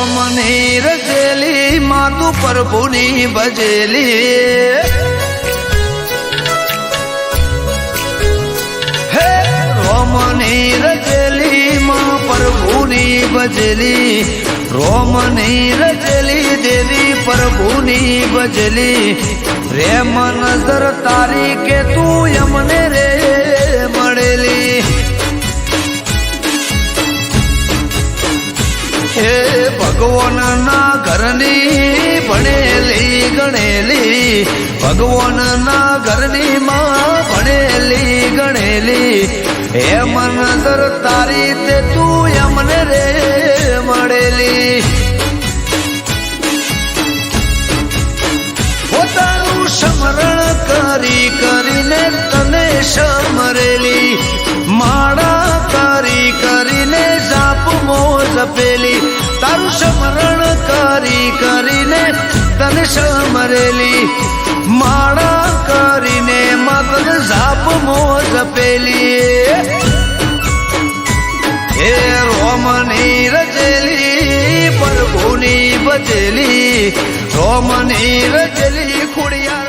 રોમની રચેલી માતુ પ્રભુની ભજેલી. હે, રોમની રચેલી માં પ્રભુની ભજેલી. રોમની રચેલી દેવી પ્રભુની ભજેલી. રે નજર તારી કે તું યમને રે હે ભગવાનના ઘરની ભણેલી, ગણેલી. ભગવાનના ઘરની માં ભણેલી, ગણેલી. હે મન તારી તે તું જપેલી તારું સ્મરણ કરી કરીને તને સમરેલી. માળા કરીને માતન જાપ જપેલી. હે રોમની રચેલી પ્રભુની બચેલી રોમની રચેલી ખોડિયાર